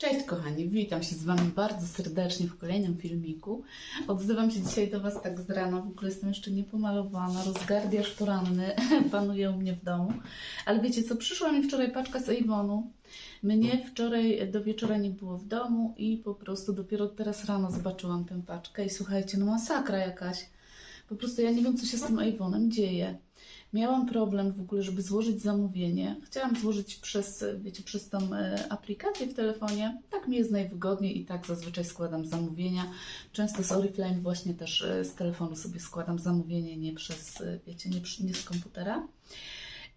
Cześć kochani, witam się z Wami bardzo serdecznie w kolejnym filmiku. Odzywam się dzisiaj do Was tak z rana, w ogóle jestem jeszcze niepomalowana, rozgardiasz poranny panuje u mnie w domu. Ale wiecie co, przyszła mi wczoraj paczka z Avonu. Mnie wczoraj do wieczora nie było w domu i po prostu dopiero teraz rano zobaczyłam tę paczkę i słuchajcie, no masakra jakaś. Po prostu ja nie wiem, co się z tym Avonem dzieje. Miałam problem w ogóle, żeby złożyć zamówienie. Chciałam złożyć przez, wiecie, przez tą e, aplikację w telefonie. Tak mi jest najwygodniej i tak zazwyczaj składam zamówienia. Często z Oriflame właśnie też e, z telefonu sobie składam zamówienie, nie przez, e, wiecie, nie, nie z komputera.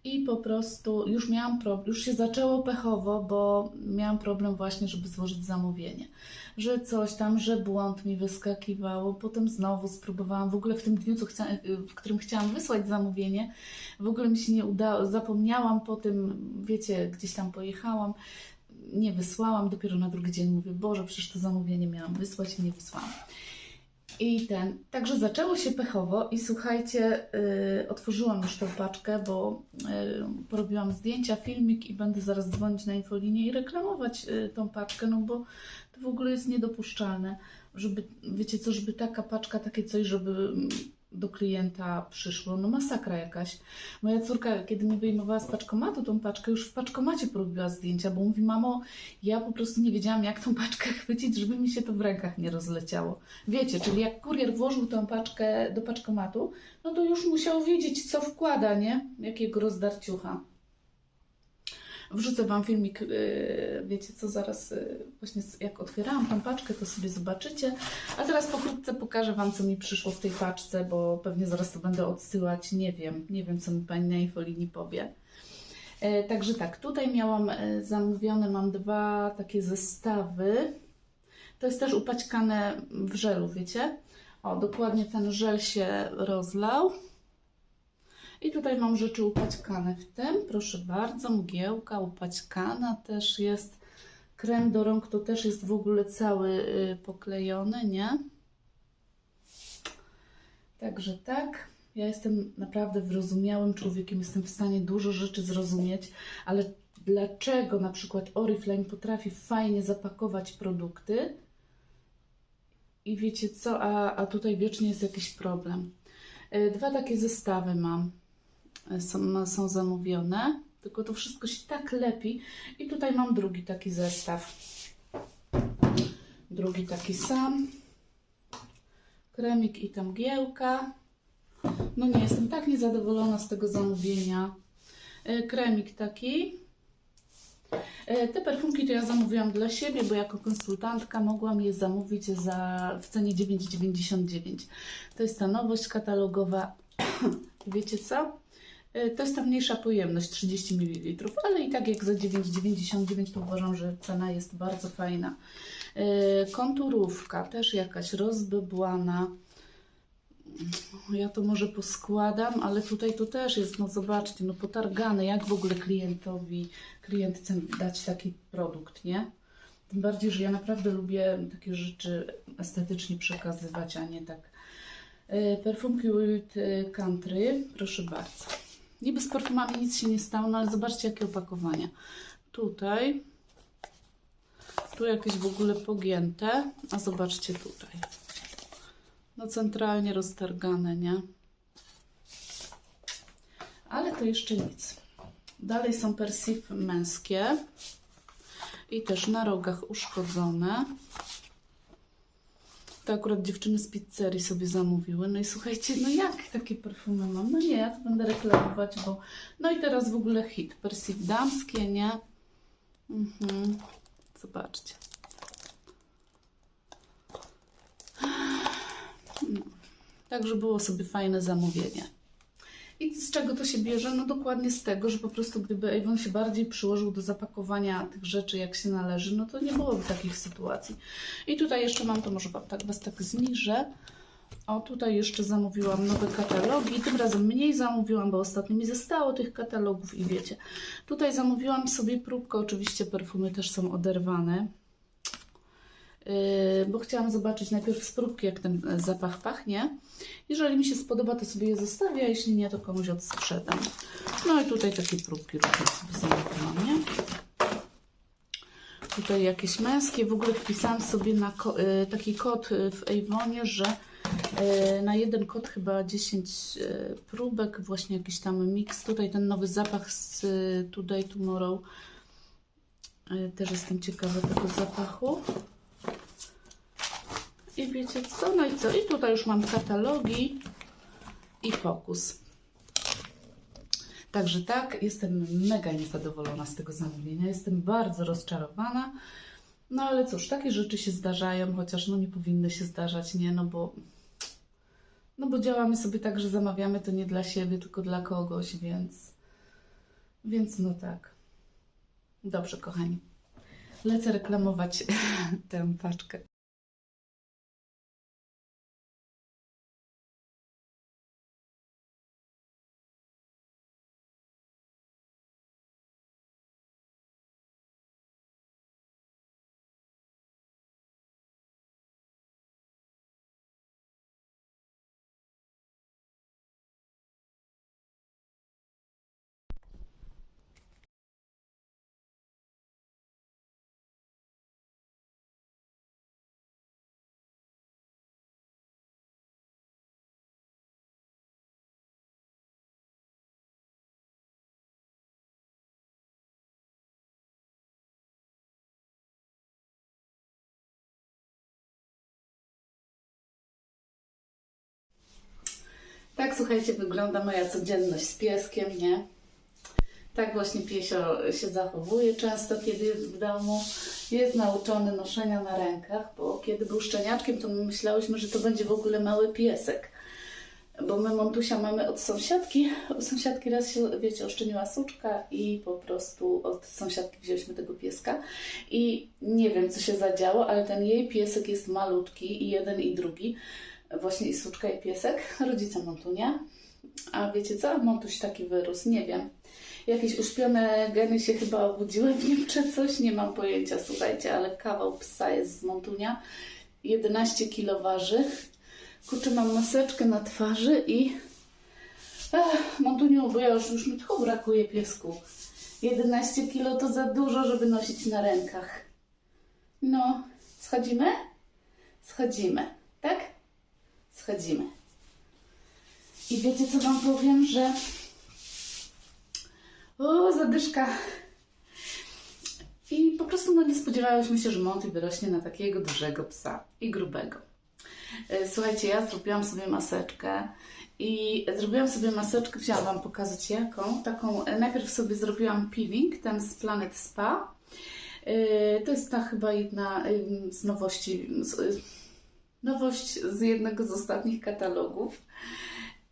I po prostu już miałam problem, już się zaczęło pechowo, bo miałam problem właśnie, żeby złożyć zamówienie. Że coś tam, że błąd mi wyskakiwało, potem znowu spróbowałam, w ogóle w tym dniu, chcia, w którym chciałam wysłać zamówienie, w ogóle mi się nie udało, zapomniałam po tym, wiecie, gdzieś tam pojechałam, nie wysłałam, dopiero na drugi dzień mówię, Boże, przecież to zamówienie miałam wysłać i nie wysłałam. I ten, także zaczęło się pechowo i słuchajcie, yy, otworzyłam już tą paczkę, bo yy, porobiłam zdjęcia, filmik i będę zaraz dzwonić na infolinię i reklamować yy, tą paczkę, no bo to w ogóle jest niedopuszczalne, żeby, wiecie co, żeby taka paczka, takie coś, żeby do klienta przyszło, no masakra jakaś. Moja córka, kiedy mi wyjmowała z paczkomatu tą paczkę, już w paczkomacie porobiła zdjęcia, bo mówi, mamo, ja po prostu nie wiedziałam, jak tą paczkę chwycić, żeby mi się to w rękach nie rozleciało. Wiecie, czyli jak kurier włożył tą paczkę do paczkomatu, no to już musiał wiedzieć, co wkłada, nie? Jakiego rozdarciucha. Wrzucę Wam filmik, yy, wiecie co, zaraz yy, właśnie jak otwierałam tą paczkę, to sobie zobaczycie. A teraz pokrótce pokażę Wam, co mi przyszło w tej paczce, bo pewnie zaraz to będę odsyłać, nie wiem, nie wiem, co mi Pani na infolinii powie. E, Także tak, tutaj miałam e, zamówione, mam dwa takie zestawy. To jest też upaćkane w żelu, wiecie? O, dokładnie ten żel się rozlał. I tutaj mam rzeczy upaćkane w tym. Proszę bardzo, mgiełka upaćkana też jest. Krem do rąk to też jest w ogóle cały y, poklejony, nie? Także tak. Ja jestem naprawdę wyrozumiałym człowiekiem, jestem w stanie dużo rzeczy zrozumieć, ale dlaczego na przykład Oriflame potrafi fajnie zapakować produkty i wiecie co, a, a tutaj wiecznie jest jakiś problem. E, Dwa takie zestawy mam, są, są zamówione, tylko to wszystko się tak lepi i tutaj mam drugi taki zestaw. Drugi taki sam. Kremik i tam mgiełka. No nie, jestem tak niezadowolona z tego zamówienia. E, Kremik taki. E, Te perfumki to ja zamówiłam dla siebie, bo jako konsultantka mogłam je zamówić za, w cenie 9,99. To jest ta nowość katalogowa. Wiecie co? E, To jest ta mniejsza pojemność, 30 ml, ale i tak jak za 9,99 to uważam, że cena jest bardzo fajna. E, Konturówka, też jakaś rozbybłana. Ja to może poskładam, ale tutaj to też jest, no zobaczcie, no potargane, jak w ogóle klientowi, klientce dać taki produkt, nie? Tym bardziej, że ja naprawdę lubię takie rzeczy estetycznie przekazywać, a nie tak. E, Perfumki Wild Country, proszę bardzo. Niby z perfumami nic się nie stało, no ale zobaczcie jakie opakowania. Tutaj, tu jakieś w ogóle pogięte, a zobaczcie tutaj. No centralnie roztargane, nie? Ale to jeszcze nic. Dalej są persif męskie i też na rogach uszkodzone. To akurat dziewczyny z pizzerii sobie zamówiły. No i słuchajcie, no jak takie perfumy mam? No nie, ja to będę reklamować, bo... No i teraz w ogóle hit. Persif damskie, nie? Mhm. Zobaczcie. Także było sobie fajne zamówienie. I z czego to się bierze? No dokładnie z tego, że po prostu gdyby Avon się bardziej przyłożył do zapakowania tych rzeczy jak się należy, no to nie byłoby takich sytuacji. I tutaj jeszcze mam, to może Wam tak, Was tak zniżę. O, tutaj jeszcze zamówiłam nowe katalogi. Tym razem mniej zamówiłam, bo ostatnio mi zostało tych katalogów i wiecie. Tutaj zamówiłam sobie próbkę, oczywiście perfumy też są oderwane. Yy, bo chciałam zobaczyć najpierw z próbki, jak ten zapach pachnie. Jeżeli mi się spodoba, to sobie je zostawię, a jeśli nie, to komuś odsprzedam. No i tutaj takie próbki również sobie zamówiłam, nie? Tutaj jakieś męskie. W ogóle wpisałam sobie na ko- y, taki kod w Avonie, że y, na jeden kod chyba 10 y, próbek, właśnie jakiś tam miks. Tutaj ten nowy zapach z Today Tomorrow. Też jestem ciekawa tego zapachu. I wiecie co? No i co? I tutaj już mam katalogi i fokus. Także tak, jestem mega niezadowolona z tego zamówienia. Jestem bardzo rozczarowana. No ale cóż, takie rzeczy się zdarzają, chociaż no nie powinny się zdarzać, nie? No bo, no bo działamy sobie tak, że zamawiamy to nie dla siebie, tylko dla kogoś, więc, więc no tak. Dobrze, kochani. Lecę reklamować tę paczkę. Tak, słuchajcie, wygląda moja codzienność z pieskiem, nie? Tak właśnie piesio się zachowuje często, kiedy jest w domu. Jest nauczony noszenia na rękach, bo kiedy był szczeniaczkiem, to my myślałyśmy, że to będzie w ogóle mały piesek. Bo my Montusia mamy od sąsiadki. U sąsiadki raz się, wiecie, oszczeniła suczka i po prostu od sąsiadki wzięliśmy tego pieska. I nie wiem, co się zadziało, ale ten jej piesek jest malutki i jeden i drugi. Właśnie i suczka i piesek, rodzice Montunia. A wiecie co? Montuś taki wyrósł, nie wiem. Jakieś uśpione geny się chyba obudziły w nim czy coś, nie mam pojęcia, słuchajcie, ale kawał psa jest z Montunia. 11 kilo waży. Kurczę, mam maseczkę na twarzy i... Ech, Montuniu, bo ja już, już mi tchu brakuje piesku. 11 kilo to za dużo, żeby nosić na rękach. No, schodzimy? Schodzimy, tak? Schodzimy. I wiecie, co Wam powiem, że... O, zadyszka. I po prostu no, nie spodziewałyśmy się, że Monty wyrośnie na takiego dużego psa i grubego. E, Słuchajcie, ja zrobiłam sobie maseczkę i zrobiłam sobie maseczkę, chciałam Wam pokazać jaką. Taką, e, najpierw sobie zrobiłam peeling, ten z Planet Spa. E, To jest ta chyba jedna z nowości, nowość z jednego z ostatnich katalogów.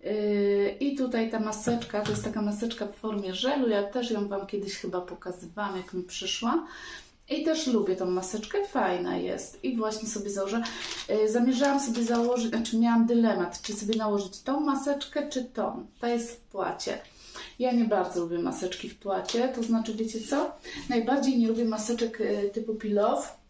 Yy, I tutaj ta maseczka, to jest taka maseczka w formie żelu. Ja też ją Wam kiedyś chyba pokazywałam, jak mi przyszła. I też lubię tą maseczkę, fajna jest. I właśnie sobie założę. Yy, Zamierzałam sobie założyć, znaczy miałam dylemat, czy sobie nałożyć tą maseczkę, czy tą. Ta jest w płacie. Ja nie bardzo lubię maseczki w płacie, to znaczy, wiecie co? Najbardziej nie lubię maseczek yy, typu peel-off.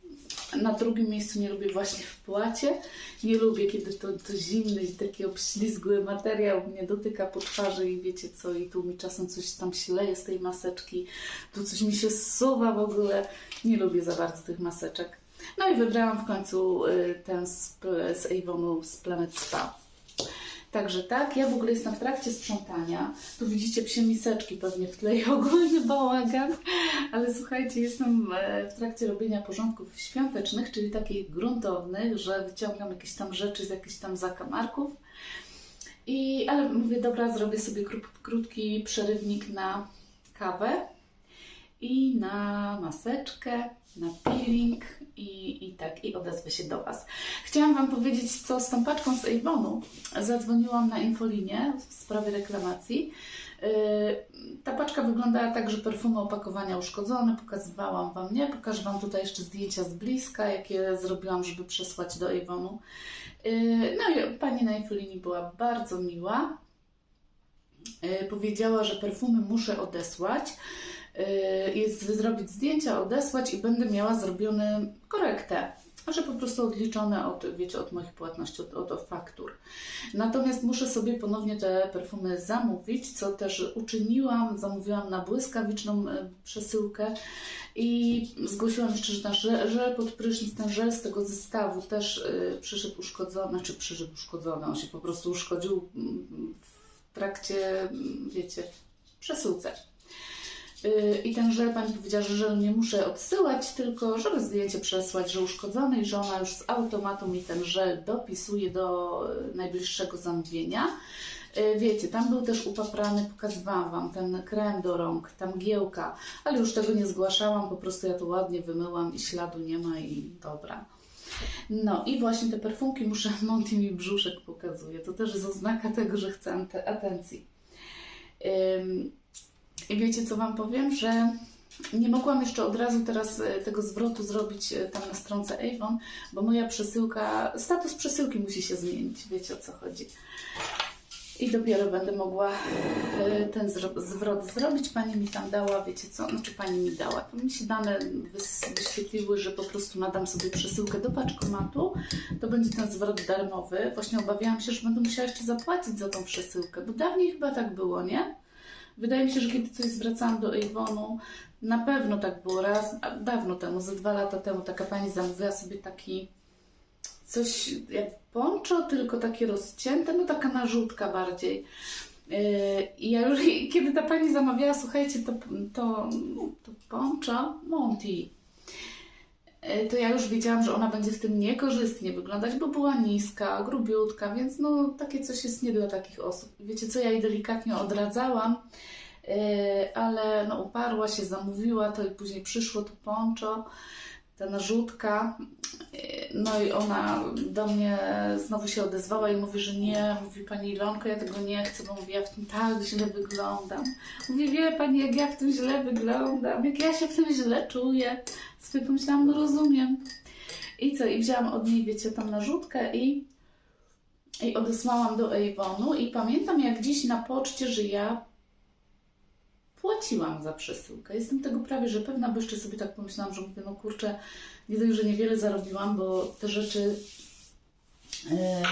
Na drugim miejscu nie lubię właśnie w płacie. Nie lubię, kiedy to, to zimny i taki obślizgły materiał mnie dotyka po twarzy i wiecie co, i tu mi czasem coś tam się leje z tej maseczki, tu coś mi się zsuwa w ogóle. Nie lubię za bardzo tych maseczek. No i wybrałam w końcu y, ten z, z Avonu z Planet Spa. Także tak, ja w ogóle jestem w trakcie sprzątania. Tu widzicie psie miseczki pewnie w tle i ogólny bałagan. Ale słuchajcie, jestem e, w trakcie robienia porządków świątecznych, czyli takich gruntownych, że wyciągam jakieś tam rzeczy z jakichś tam zakamarków. I, ale mówię, dobra, zrobię sobie kró- krótki przerywnik na kawę i na maseczkę, na peeling i, i tak, i odezwę się do Was. Chciałam Wam powiedzieć, co z tą paczką z Avonu. Zadzwoniłam na infolinię w sprawie reklamacji. Yy, Ta paczka wyglądała tak, że perfumy opakowania uszkodzone, pokazywałam Wam, nie? Pokażę Wam tutaj jeszcze zdjęcia z bliska, jakie zrobiłam, żeby przesłać do Avonu. Yy, No i pani na infolinii była bardzo miła. Yy, Powiedziała, że perfumy muszę odesłać, jest zrobić zdjęcia, odesłać i będę miała zrobione korektę. Że po prostu odliczone od, wiecie, od moich płatności, od, od faktur. Natomiast muszę sobie ponownie te perfumy zamówić, co też uczyniłam. Zamówiłam na błyskawiczną e, przesyłkę i zgłosiłam jeszcze, że ten żel, żel pod prysznic, ten żel z tego zestawu też y, przyszedł uszkodzony, znaczy przyszedł uszkodzony, on się po prostu uszkodził mm, w trakcie, mm, wiecie, przesyłce. Y, I ten żel pani powiedziała, że żel nie muszę odsyłać, tylko żeby zdjęcie przesłać, że uszkodzony i że ona już z automatu mi ten żel dopisuje do y, najbliższego zamówienia. Y, Wiecie, tam był też upaprany, pokazywałam Wam ten krem do rąk, ta mgiełka, ale już tego nie zgłaszałam, po prostu ja to ładnie wymyłam i śladu nie ma i dobra. No i właśnie te perfumki muszę, Monty mi brzuszek pokazuje, to też jest oznaka tego, że chcę atencji. I wiecie co Wam powiem, że nie mogłam jeszcze od razu teraz e, tego zwrotu zrobić e, tam na stronce Avon, bo moja przesyłka, status przesyłki musi się zmienić, wiecie o co chodzi. I dopiero będę mogła e, ten zwrot zrobić. Pani mi tam dała, wiecie co, znaczy pani mi dała. To mi się dane wyświetliły, że po prostu nadam sobie przesyłkę do paczkomatu. To będzie ten zwrot darmowy. Właśnie obawiałam się, że będę musiała jeszcze zapłacić za tą przesyłkę, bo dawniej chyba tak było, nie? Wydaje mi się, że kiedy coś zwracałam do Avonu, na pewno tak było raz, dawno temu, ze dwa lata temu, taka pani zamówiła sobie taki coś jak poncho, tylko takie rozcięte, no taka narzutka bardziej. Yy, I ja już, kiedy ta pani zamawiała, słuchajcie, to, to, to poncho Monty, to ja już wiedziałam, że ona będzie w tym niekorzystnie wyglądać, bo była niska, grubiutka, więc no takie coś jest nie dla takich osób. Wiecie co, ja jej delikatnie odradzałam, yy, ale no uparła się, zamówiła to i później przyszło to poncho, ta narzutka, no i ona do mnie znowu się odezwała i mówi, że nie, mówi pani Ilonko, ja tego nie chcę, bo mówi, ja w tym tak źle wyglądam. Mówi, wie pani, jak ja w tym źle wyglądam, jak ja się w tym źle czuję. Sobie pomyślałam, no rozumiem. I co, i wzięłam od niej, wiecie, tą narzutkę i, i odesłałam do Avonu i pamiętam jak dziś na poczcie, że ja płaciłam za przesyłkę. Jestem tego prawie, że pewna, bo jeszcze sobie tak pomyślałam, że mówię, no kurczę, nie dość, że niewiele zarobiłam, bo te rzeczy, e,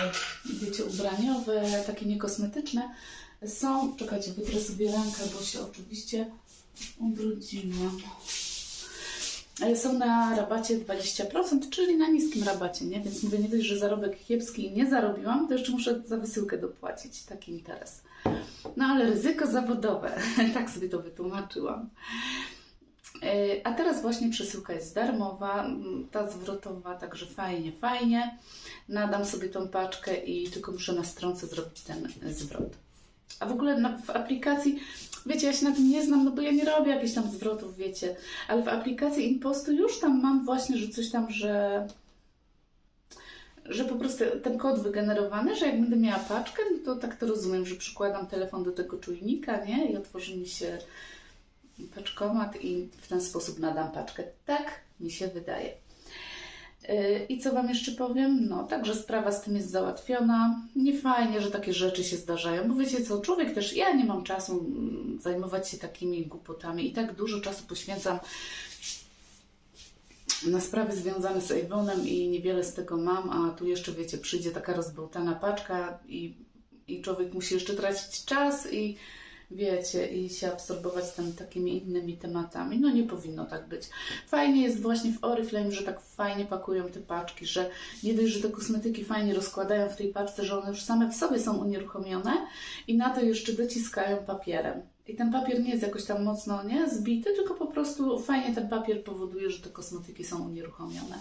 wiecie, ubraniowe, takie niekosmetyczne są, czekajcie, wytrę sobie rękę, bo się oczywiście ubrudziłam. Są na rabacie 20%, czyli na niskim rabacie, nie? Więc mówię, nie dość, że zarobek kiepski nie zarobiłam, to jeszcze muszę za wysyłkę dopłacić. Taki interes. No ale ryzyko zawodowe, tak sobie to wytłumaczyłam. E, A teraz właśnie przesyłka jest darmowa, m, ta zwrotowa, także fajnie, fajnie. Nadam sobie tą paczkę i tylko muszę na stronce zrobić ten zwrot. A w ogóle na, w aplikacji, wiecie, ja się na tym nie znam, no bo ja nie robię jakichś tam zwrotów, wiecie, ale w aplikacji Impostu już tam mam właśnie, że coś tam, że że po prostu ten kod wygenerowany, że jak będę miała paczkę, no to tak to rozumiem, że przykładam telefon do tego czujnika, nie? I otworzy mi się paczkomat i w ten sposób nadam paczkę. Tak mi się wydaje. Yy, I co Wam jeszcze powiem? No, także sprawa z tym jest załatwiona. Nie fajnie, że takie rzeczy się zdarzają, bo wiecie co, człowiek też, ja nie mam czasu mm, zajmować się takimi głupotami i tak dużo czasu poświęcam na sprawy związane z Avonem i niewiele z tego mam, a tu jeszcze, wiecie, przyjdzie taka rozbełtana paczka i, i człowiek musi jeszcze tracić czas i wiecie, i się absorbować tam takimi innymi tematami. No nie powinno tak być. Fajnie jest właśnie w Oriflame, że tak fajnie pakują te paczki, że nie dość, że te kosmetyki fajnie rozkładają w tej paczce, że one już same w sobie są unieruchomione i na to jeszcze dociskają papierem. I ten papier nie jest jakoś tam mocno nie, zbity, tylko po prostu fajnie ten papier powoduje, że te kosmetyki są unieruchomione.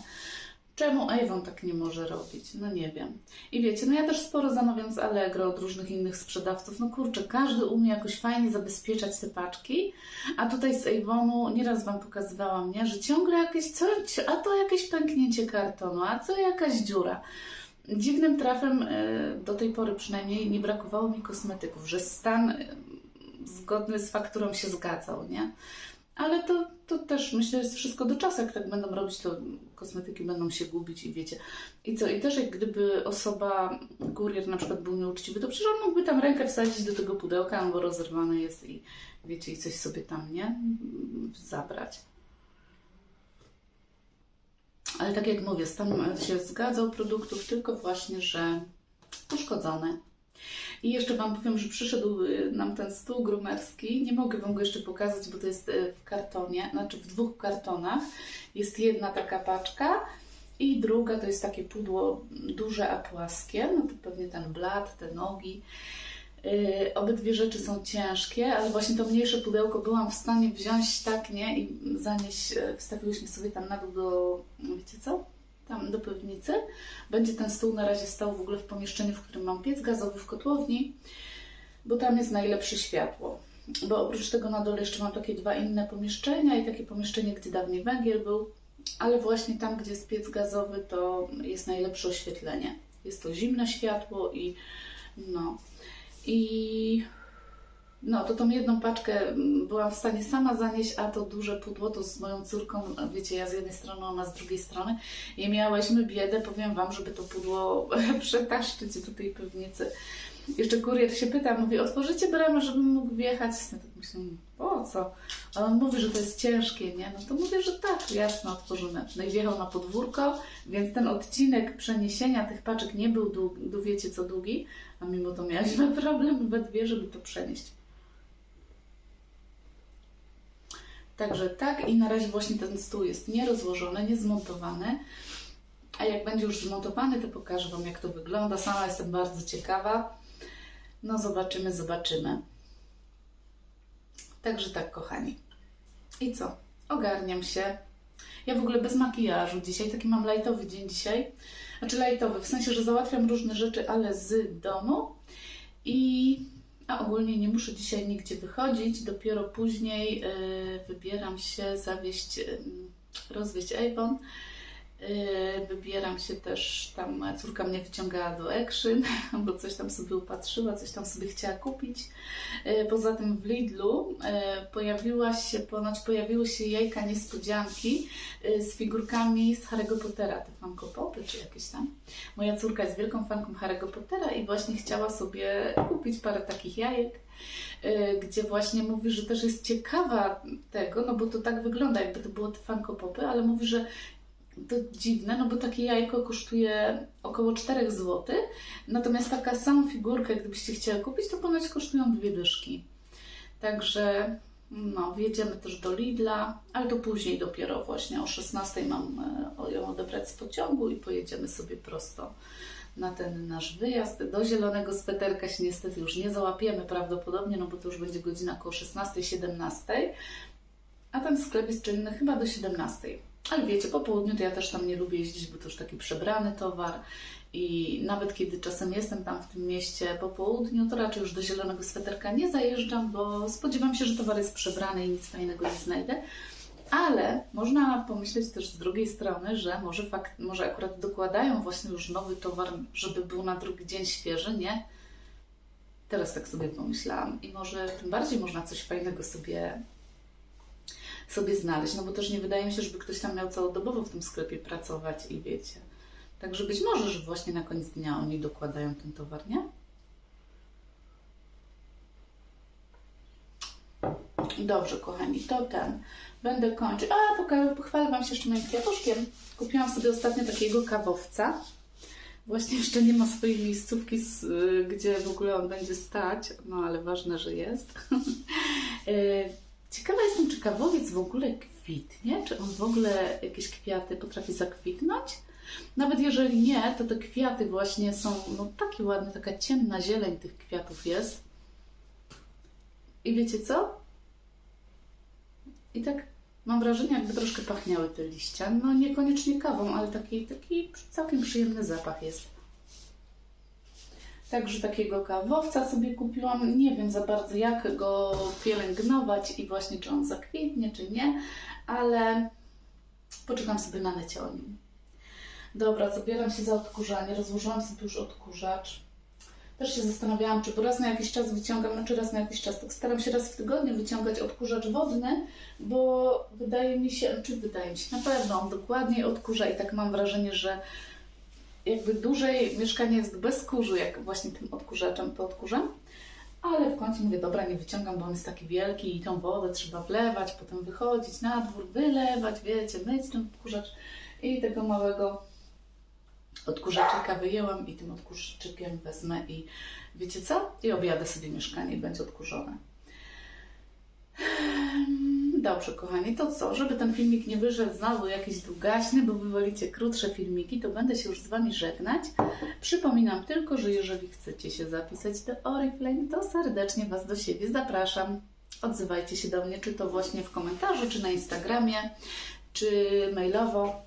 Czemu Avon tak nie może robić? No nie wiem. I wiecie, no ja też sporo zamawiam z Allegro od różnych innych sprzedawców. No kurczę, każdy umie jakoś fajnie zabezpieczać te paczki, a tutaj z Avonu nieraz Wam pokazywałam, nie? że ciągle jakieś coś, a to jakieś pęknięcie kartonu, a to jakaś dziura. Dziwnym trafem y, do tej pory przynajmniej nie brakowało mi kosmetyków, że stan y, zgodny z fakturą się zgadzał, nie? Ale to, to też myślę, że jest wszystko do czasu. Jak tak będą robić, to kosmetyki będą się gubić i wiecie. I co? I też jak gdyby osoba, kurier na przykład był nieuczciwy, to przecież on mógłby tam rękę wsadzić do tego pudełka, albo rozerwane jest i wiecie, i coś sobie tam, nie? Zabrać. Ale tak jak mówię, stan się zgadzał produktów, tylko właśnie, że uszkodzone. I jeszcze Wam powiem, że przyszedł y, nam ten stół grumerski. Nie mogę Wam go jeszcze pokazać, bo to jest y, w kartonie, znaczy w dwóch kartonach. Jest jedna taka paczka i druga to jest takie pudło duże, a płaskie. No to pewnie ten blat, te nogi. Yy, obydwie rzeczy są ciężkie, ale właśnie to mniejsze pudełko byłam w stanie wziąć tak, nie? I zanieść, e, wstawiłyśmy sobie tam na dół do, wiecie co? Tam do piwnicy. Będzie ten stół na razie stał w ogóle w pomieszczeniu, w którym mam piec gazowy w kotłowni, bo tam jest najlepsze światło. Bo oprócz tego na dole jeszcze mam takie dwa inne pomieszczenia i takie pomieszczenie, gdzie dawniej węgiel był, ale właśnie tam, gdzie jest piec gazowy, to jest najlepsze oświetlenie. Jest to zimne światło i no. I no, to tą jedną paczkę mm, byłam w stanie sama zanieść, a to duże pudło to z moją córką, wiecie, ja z jednej strony, ona z drugiej strony. I miałyśmy biedę, powiem Wam, żeby to pudło przetaszczyć do tej piwnicy. Jeszcze kurier się pyta, mówi, otworzycie bramę, żebym mógł wjechać? Ja tak myślę, po co? A on mówi, że to jest ciężkie, nie? No to mówię, że tak, jasno, otworzymy. No i wjechał na podwórko, więc ten odcinek przeniesienia tych paczek nie był, długi, wiecie co, długi, a mimo to mieliśmy problem we dwie, żeby to przenieść. Także tak i na razie właśnie ten stół jest nierozłożony, niezmontowany. A jak będzie już zmontowany, to pokażę Wam jak to wygląda. Sama jestem bardzo ciekawa. No zobaczymy, zobaczymy. Także tak, kochani. I co? Ogarniam się. Ja w ogóle bez makijażu dzisiaj, taki mam lajtowy dzień dzisiaj. Znaczy lajtowy, w sensie, że załatwiam różne rzeczy, ale z domu. I ogólnie nie muszę dzisiaj nigdzie wychodzić. Dopiero później y, wybieram się zawieść, rozwieść Avon. Y, Wybieram się też, tam moja córka mnie wyciągała do Action, bo coś tam sobie upatrzyła, coś tam sobie chciała kupić. Y, Poza tym w Lidlu y, pojawiła się, ponoć pojawiły się jajka niespodzianki z figurkami z Harry'ego Pottera, te Funko Popy czy jakieś tam. Moja córka jest wielką fanką Harry'ego Pottera i właśnie chciała sobie kupić parę takich jajek gdzie właśnie mówi, że też jest ciekawa tego, no bo to tak wygląda, jakby to było te Funko Popy, ale mówi, że to dziwne, no bo takie jajko kosztuje około 4 zł, natomiast taka samą figurkę, gdybyście chcieli kupić, to ponoć kosztują dwie dyszki. Także no, wjedziemy też do Lidla, ale to później dopiero właśnie o 16 mam e, ją odebrać z pociągu i pojedziemy sobie prosto na ten nasz wyjazd. Do zielonego sweterka się niestety już nie załapiemy prawdopodobnie, no bo to już będzie godzina około 16-17, a ten sklep jest czynny chyba do 17. Ale wiecie, po południu to ja też tam nie lubię jeździć, bo to już taki przebrany towar. I nawet kiedy czasem jestem tam w tym mieście po południu, to raczej już do zielonego sweterka nie zajeżdżam, bo spodziewam się, że towar jest przebrany i nic fajnego nie znajdę. Ale można pomyśleć też z drugiej strony, że może, fakt, może akurat dokładają właśnie już nowy towar, żeby był na drugi dzień świeży, nie? Teraz tak sobie pomyślałam. I może tym bardziej można coś fajnego sobie sobie znaleźć, no bo też nie wydaje mi się, żeby ktoś tam miał całodobowo w tym sklepie pracować i wiecie. Także być może, że właśnie na koniec dnia oni dokładają ten towar, nie? Dobrze, kochani, to ten. Będę kończyć. A, poka- pochwalę Wam się jeszcze moim kwiatuszkiem. Kupiłam sobie ostatnio takiego kawowca. Właśnie jeszcze nie ma swojej miejscówki, y, gdzie w ogóle on będzie stać, no ale ważne, że jest. Ciekawa jestem, czy kawowiec w ogóle kwitnie, czy on w ogóle jakieś kwiaty potrafi zakwitnąć. Nawet jeżeli nie, to te kwiaty właśnie są no, takie ładne, taka ciemna zieleń tych kwiatów jest. I wiecie co? I tak mam wrażenie, jakby troszkę pachniały te liścia. No niekoniecznie kawą, ale taki, taki całkiem przyjemny zapach jest. Także takiego kawowca sobie kupiłam. Nie wiem za bardzo, jak go pielęgnować i właśnie czy on zakwitnie, czy nie, ale poczytam sobie na necie o nim. Dobra, zabieram się za odkurzanie. Rozłożyłam sobie już odkurzacz. Też się zastanawiałam, czy po raz na jakiś czas wyciągam, no czy raz na jakiś czas. Tak staram się raz w tygodniu wyciągać odkurzacz wodny, bo wydaje mi się, czy wydaje mi się, na pewno on dokładniej odkurza i tak mam wrażenie, że jakby dłużej mieszkanie jest bez kurzu, jak właśnie tym odkurzaczem to odkurzam. Ale w końcu mówię, dobra, nie wyciągam, bo on jest taki wielki i tą wodę trzeba wlewać, potem wychodzić na dwór, wylewać, wiecie, myć ten odkurzacz. I tego małego odkurzaczyka wyjęłam i tym odkurzaczykiem wezmę i wiecie co? I objadę sobie mieszkanie i będzie odkurzone. Dobrze, kochani, to co? Żeby ten filmik nie wyszedł znowu jakiś długaśny, bo wy wolicie krótsze filmiki, to będę się już z Wami żegnać. Przypominam tylko, że jeżeli chcecie się zapisać do Oriflame, to serdecznie Was do siebie zapraszam. Odzywajcie się do mnie, czy to właśnie w komentarzu, czy na Instagramie, czy mailowo.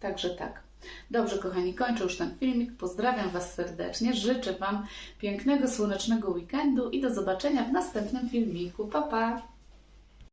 Także tak. Dobrze, kochani, kończę już ten filmik. Pozdrawiam Was serdecznie. Życzę Wam pięknego, słonecznego weekendu i do zobaczenia w następnym filmiku. Pa, pa!